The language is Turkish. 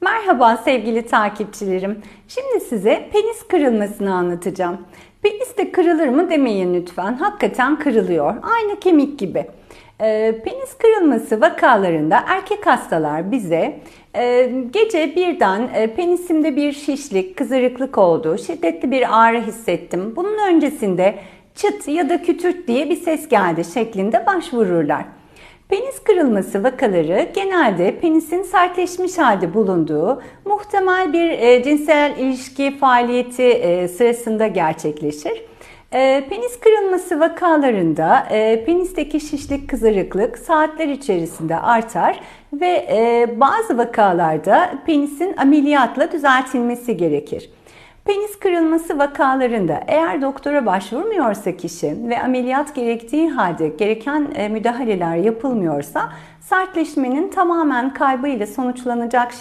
Merhaba sevgili takipçilerim. Şimdi size penis kırılmasını anlatacağım. Penis de kırılır mı demeyin lütfen. Hakikaten kırılıyor. Aynı kemik gibi. Ee, penis kırılması vakalarında erkek hastalar bize e, gece birden e, penisimde bir şişlik, kızarıklık oldu, şiddetli bir ağrı hissettim. Bunun öncesinde çıt ya da kütürt diye bir ses geldi şeklinde başvururlar. Penis kırılması vakaları genelde penisin sertleşmiş halde bulunduğu muhtemel bir e, cinsel ilişki faaliyeti e, sırasında gerçekleşir. E, penis kırılması vakalarında penisteki şişlik kızarıklık saatler içerisinde artar ve bazı vakalarda penisin ameliyatla düzeltilmesi gerekir. Penis kırılması vakalarında eğer doktora başvurmuyorsa kişi ve ameliyat gerektiği halde gereken e, müdahaleler yapılmıyorsa sertleşmenin tamamen kaybıyla sonuçlanacak